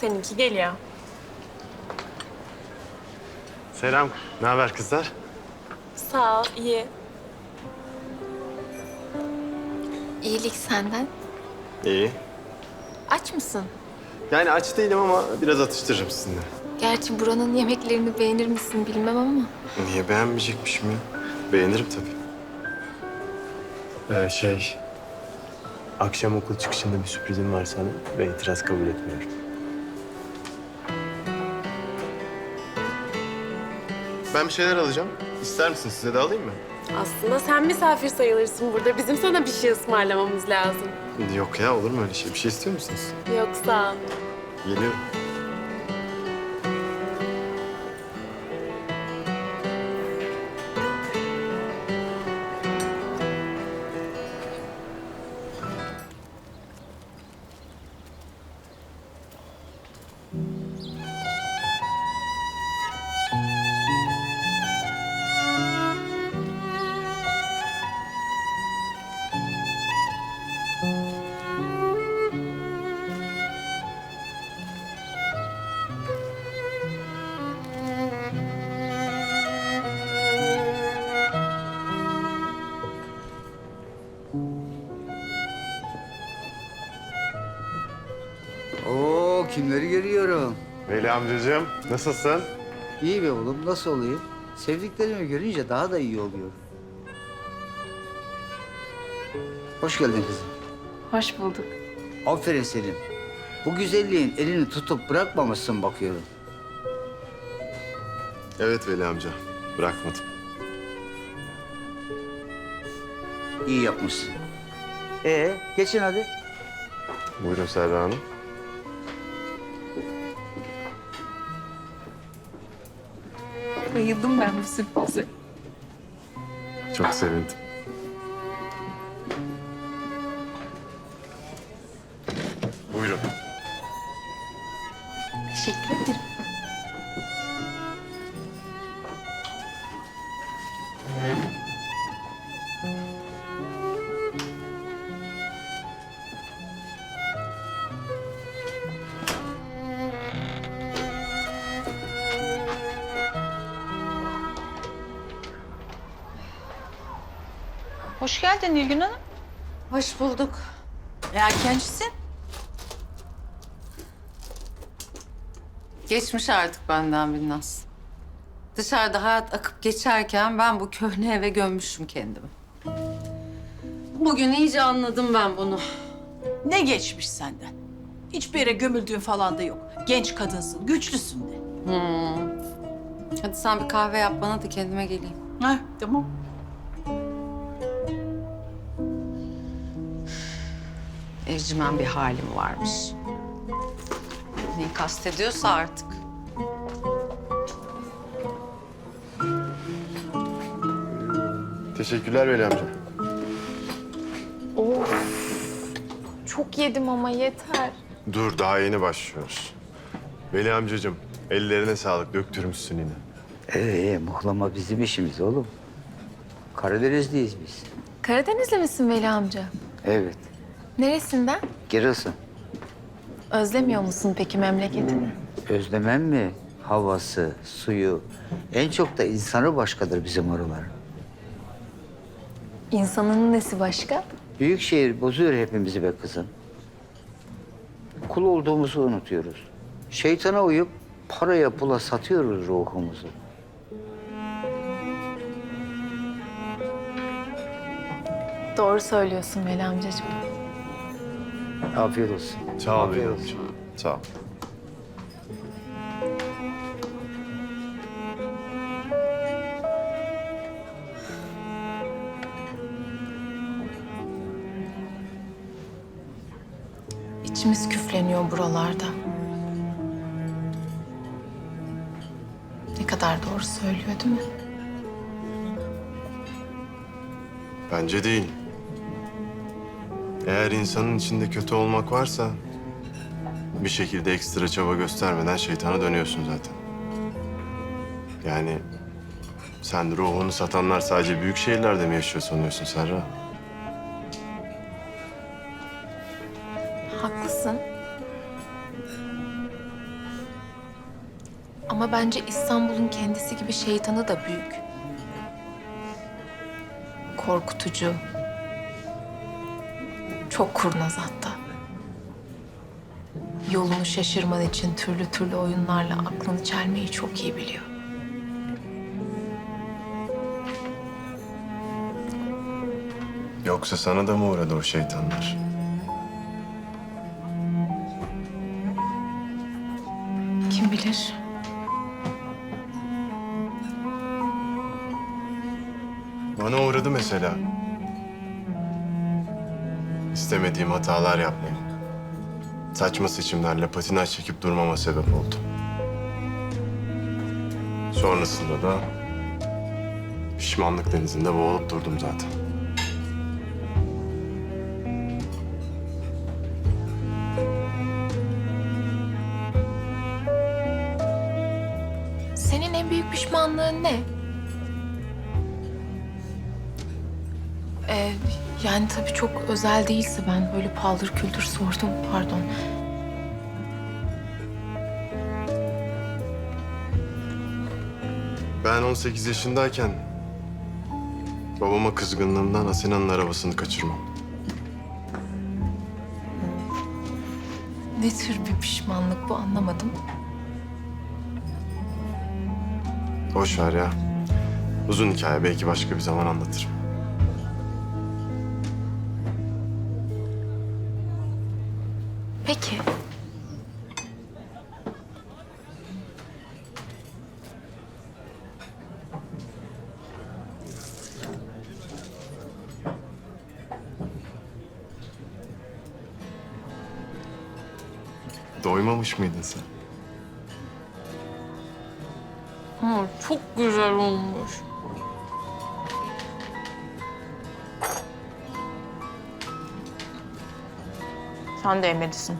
Seninki geliyor. Selam. Ne haber kızlar? Sağ ol, iyi. İyilik senden. İyi. Aç mısın? Yani aç değilim ama biraz atıştırırım sizinle. Gerçi buranın yemeklerini beğenir misin bilmem ama. Niye beğenmeyecekmişim ya? Beğenirim tabii. Ee, şey... Akşam okul çıkışında bir sürprizim var sana ve itiraz kabul etmiyorum. Ben bir şeyler alacağım. İster misin? Size de alayım mı? Aslında sen misafir sayılırsın burada. Bizim sana bir şey ısmarlamamız lazım. Yok ya olur mu öyle şey? Bir şey istiyor musunuz? Yok sağ ol. Geliyor. Veli amcacığım nasılsın? İyi be oğlum nasıl olayım? Sevdiklerimi görünce daha da iyi oluyorum. Hoş geldin kızım. Hoş bulduk. Aferin Selim. Bu güzelliğin elini tutup bırakmamışsın bakıyorum. Evet Veli amca. Bırakmadım. İyi yapmışsın. Ee, geçin hadi. Buyurun Serra Hanım. Bayıldım ben bu sürprize. Çok sevindim. Hoş geldin Nilgün Hanım. Hoş bulduk. Erkencisin. Geçmiş artık benden bir naz. Dışarıda hayat akıp geçerken ben bu köhne eve gömmüşüm kendimi. Bugün iyice anladım ben bunu. Ne geçmiş senden? Hiçbir yere gömüldüğün falan da yok. Genç kadınsın, güçlüsün de. Hadi sen bir kahve yap bana da kendime geleyim. Heh, tamam. Evcimen bir halim varmış. Neyi kastediyorsa artık. Teşekkürler Veli amca. Çok yedim ama yeter. Dur daha yeni başlıyoruz. Veli amcacığım ellerine sağlık döktürmüşsün yine. Ee, muhlama bizim işimiz oğlum. Karadenizliyiz biz. Karadenizli misin Veli amca? Evet, Neresinden? Giresun. Özlemiyor musun peki memleketini? Özlemem mi? Havası, suyu. En çok da insanı başkadır bizim oralar. İnsanın nesi başka? Büyük şehir bozuyor hepimizi be kızım. Kul olduğumuzu unutuyoruz. Şeytana uyup paraya pula satıyoruz ruhumuzu. Doğru söylüyorsun Veli amcacığım. Afiyet olsun. Sağ ol Afiyet amca. olsun. Sağ ol. İçimiz küfleniyor buralarda. Ne kadar doğru söylüyor değil mi? Bence değil. Eğer insanın içinde kötü olmak varsa... ...bir şekilde ekstra çaba göstermeden şeytana dönüyorsun zaten. Yani... ...sen ruhunu satanlar sadece büyük şehirlerde mi yaşıyor sanıyorsun Serra? Haklısın. Ama bence İstanbul'un kendisi gibi şeytanı da büyük. Korkutucu. Çok kurnaz hatta. Yolunu şaşırman için türlü türlü oyunlarla aklını çelmeyi çok iyi biliyor. Yoksa sana da mı uğradı o şeytanlar? Kim bilir? Bana uğradı mesela. İstemediğim hatalar yapmam. Saçma seçimlerle patinaj çekip durmama sebep oldu. Sonrasında da pişmanlık denizinde boğulup durdum zaten. Senin en büyük pişmanlığın ne? Yani tabii çok özel değilse ben böyle paldır küldür sordum. Pardon. Ben 18 yaşındayken babama kızgınlığımdan Asena'nın arabasını kaçırmam. Ne tür bir pişmanlık bu anlamadım. Boş ver ya. Uzun hikaye belki başka bir zaman anlatırım. Doymamış mıydın sen? Ama çok güzel olmuş. Sen de yemelisin.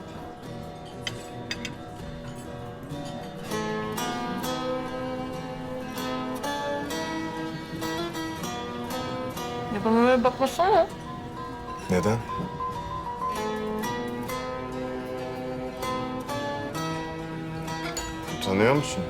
Ya bana öyle bakmasana. Neden? Utanıyor musun?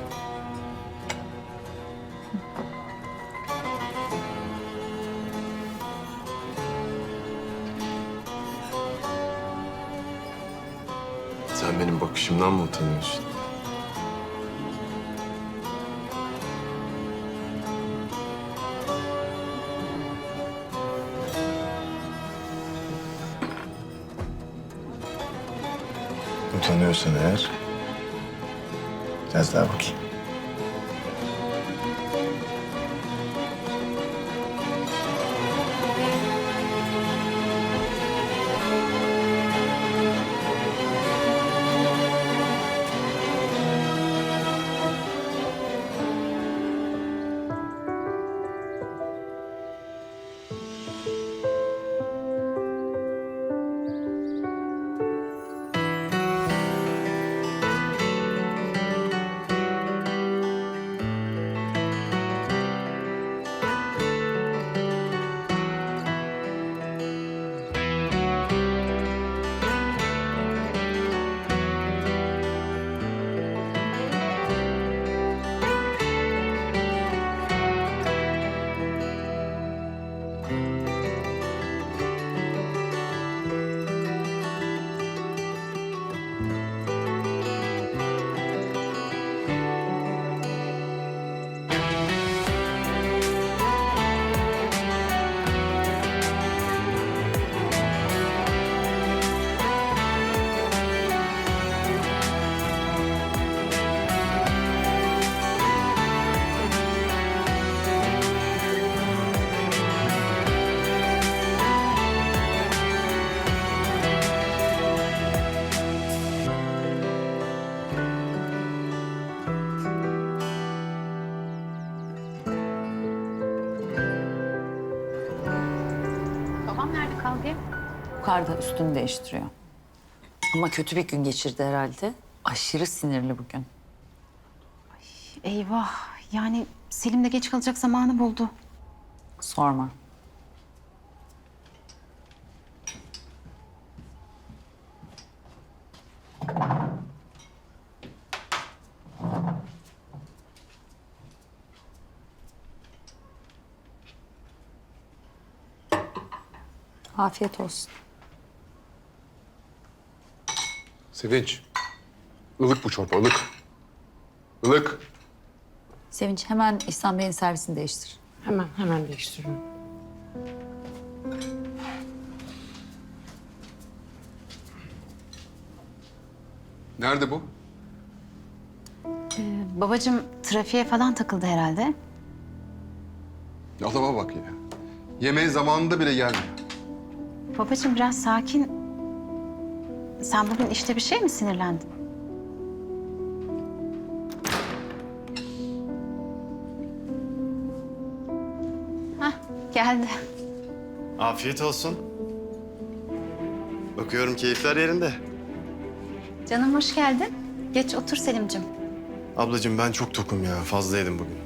Sen benim bakışımdan mı utanıyorsun? Utanıyorsan eğer... Biraz daha bakayım. Kar da üstünü değiştiriyor. Ama kötü bir gün geçirdi herhalde. Aşırı sinirli bugün. Ay, Eyvah. Yani Selim de geç kalacak zamanı buldu. Sorma. Afiyet olsun. Sevinç. Ilık bu çorba, ılık. Ilık. Sevinç hemen İhsan Bey'in servisini değiştir. Hemen, hemen değiştiriyorum. Nerede bu? Babacığım trafiğe falan takıldı herhalde. Adama bak ya. Yemeğe zamanında bile gelmiyor. Babacığım biraz sakin. Sen bugün işte bir şey mi sinirlendin? Hah geldi. Afiyet olsun. Bakıyorum keyifler yerinde. Canım hoş geldin. Geç otur Selim'cim. Ablacığım ben çok tokum ya. Fazla yedim bugün.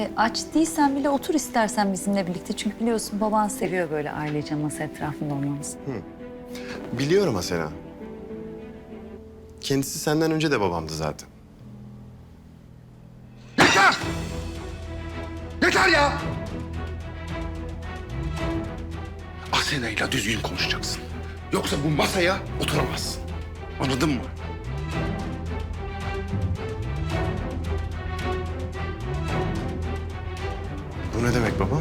E, aç değilsen bile otur istersen bizimle birlikte. Çünkü biliyorsun baban seviyor böyle ailece masa etrafında olmamızı. Biliyorum Asena. Kendisi senden önce de babamdı zaten. Yeter! Yeter ya! Asena'yla düzgün konuşacaksın. Yoksa bu masaya oturamazsın. Anladın mı? Bu ne demek baba?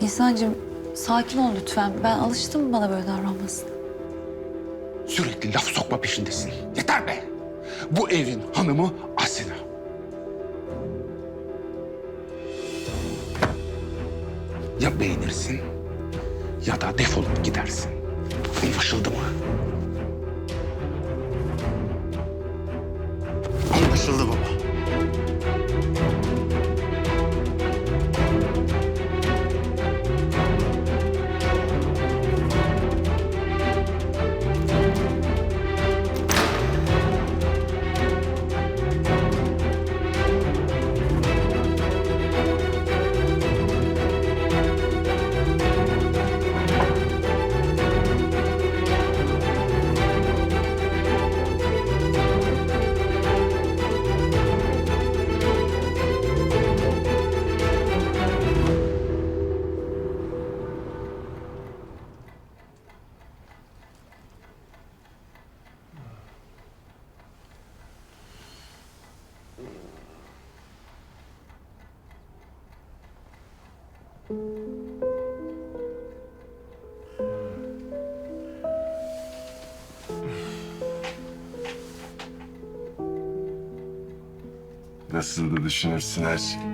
İhsan'cığım sakin ol lütfen. Ben alıştım bana böyle davranmasına. Sürekli laf sokma peşindesin. Yeter be! Bu evin hanımı Asena. Ya beğenirsin ya da defolup gidersin. Anlaşıldı mı? Anlaşıldı baba. Nasıl da düşünürsün her şey.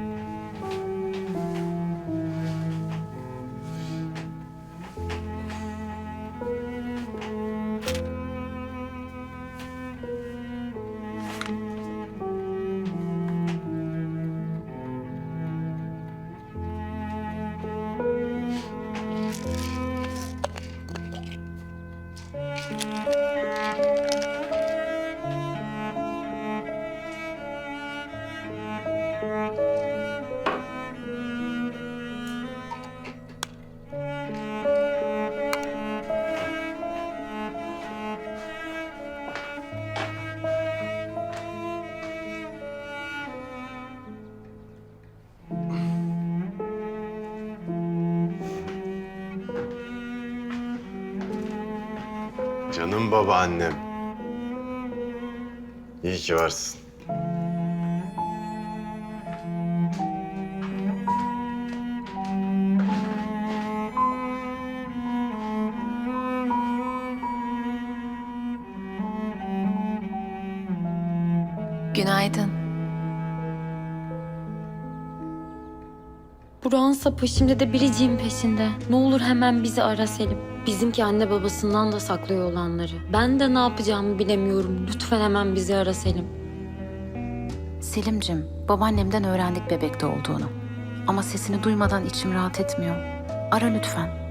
Canım babaannem. İyi ki varsın. Günaydın. Burak'ınsa peşimde de biriciğin peşinde. Ne olur hemen bizi ara Selim. Bizimki anne babasından da saklıyor olanları. Ben de ne yapacağımı bilemiyorum. Lütfen hemen bizi ara Selim. Selim'cim babaannemden öğrendik bebekte olduğunu. Ama sesini duymadan içim rahat etmiyor. Ara lütfen.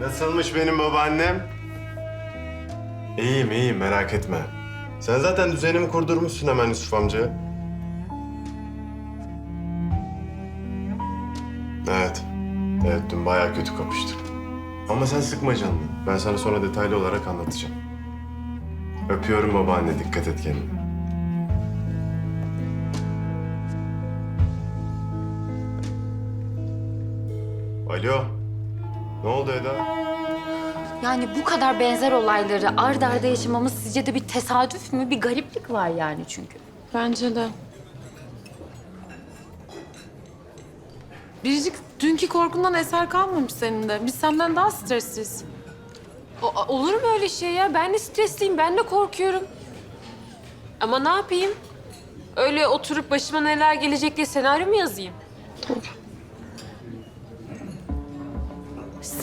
Nasılmış benim babaannem? İyiyim iyiyim merak etme. Sen zaten düzenimi kurdurmuşsun hemen Yusuf amca. Evet. Evet dün bayağı kötü kapıştık. Ama sen sıkma canını. Ben sana sonra detaylı olarak anlatacağım. Öpüyorum babaanne. Dikkat et kendine. Alo. Ne oldu Eda? Yani bu kadar benzer olayları ard arda yaşamamız sizce de bir tesadüf mü? Bir gariplik var yani çünkü. Bence de. Biricik dünkü korkundan eser kalmamış senin de. Biz senden daha stressiz. O- olur mu öyle şey ya? Ben de stresliyim, ben de korkuyorum. Ama ne yapayım? Öyle oturup başıma neler gelecek diye senaryo mu yazayım?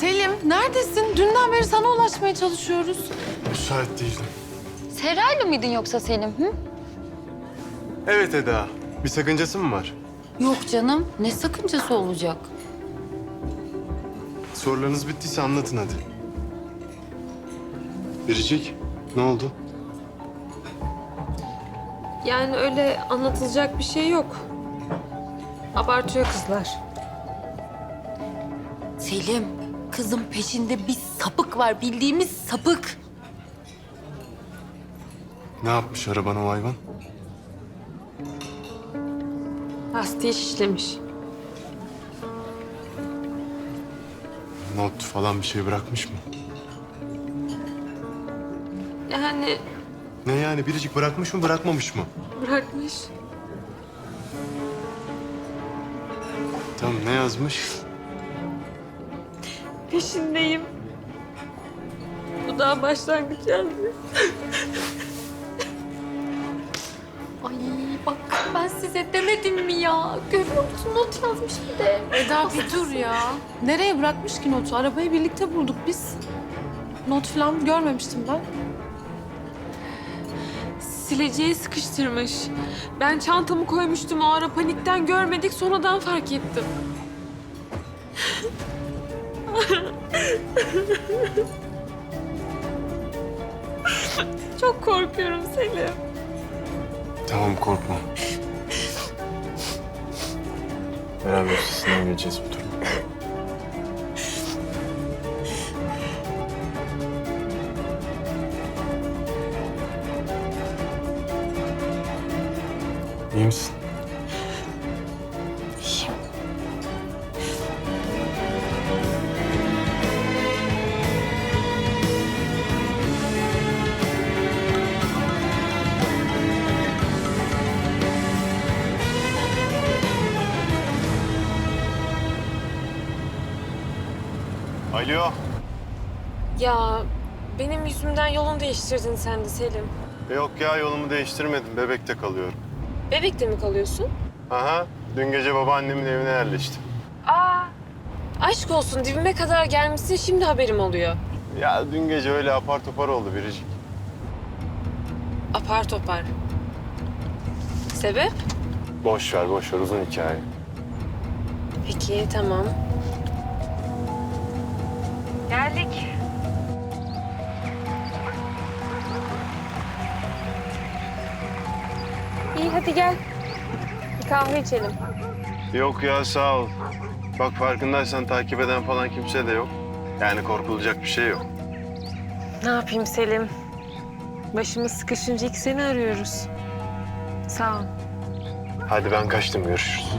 Selim neredesin? Dünden beri sana ulaşmaya çalışıyoruz. Müsait değildim. Serayla mıydın yoksa Selim? Hı? Evet Eda. Bir sakıncası mı var? Yok canım. Ne sakıncası olacak? Sorularınız bittiyse anlatın hadi. Biricik, ne oldu? Yani öyle anlatılacak bir şey yok. Abartıyor kızlar. Selim, kızın peşinde bir sapık var. Bildiğimiz sapık. Ne yapmış arabana o hayvan? Lastiği şişlemiş. Not falan bir şey bırakmış mı? Yani Ne yani biricik bırakmış mı bırakmamış mı? bırakmış. Tamam ne yazmış? Peşindeyim. Bu daha başlangıç yazmış. Ay bak ben size demedim mi ya? Görüyor musun not yazmış bir de. Eda bir dur ya. Nereye bırakmış ki notu? Arabayı birlikte bulduk biz. Not falan görmemiştim ben. Sileceği sıkıştırmış. Ben çantamı koymuştum o ara panikten görmedik sonradan fark ettim. Çok korkuyorum Selim. Tamam korkma. Beraber üstesinden geleceğiz bu durumu. Ya benim yüzümden yolunu değiştirdin sen de Selim. Yok ya yolumu değiştirmedim. Bebekte kalıyorum. Bebekte mi kalıyorsun? Aha. Dün gece babaannemin evine yerleştim. Aşk olsun dibime kadar gelmişsin şimdi haberim oluyor. Ya dün gece öyle apar topar oldu biricik. Apar topar. Sebep? Boş ver, boş ver. Uzun hikaye. Peki tamam. Geldik. Hadi gel. Bir kahve içelim. Yok ya sağ ol. Bak farkındaysan takip eden falan kimse de yok. Yani korkulacak bir şey yok. Ne yapayım Selim? Başımız sıkışınca ilk seni arıyoruz. Sağ ol. Hadi ben kaçtım görüşürüz.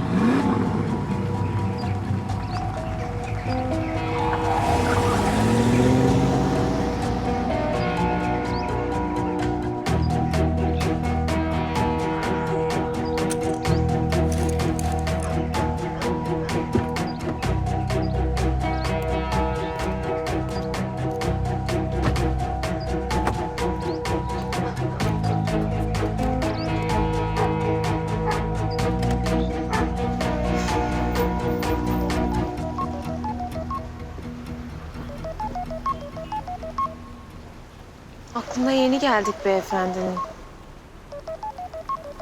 Geldik beyefendinin.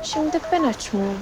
Şimdi ben açmıyorum.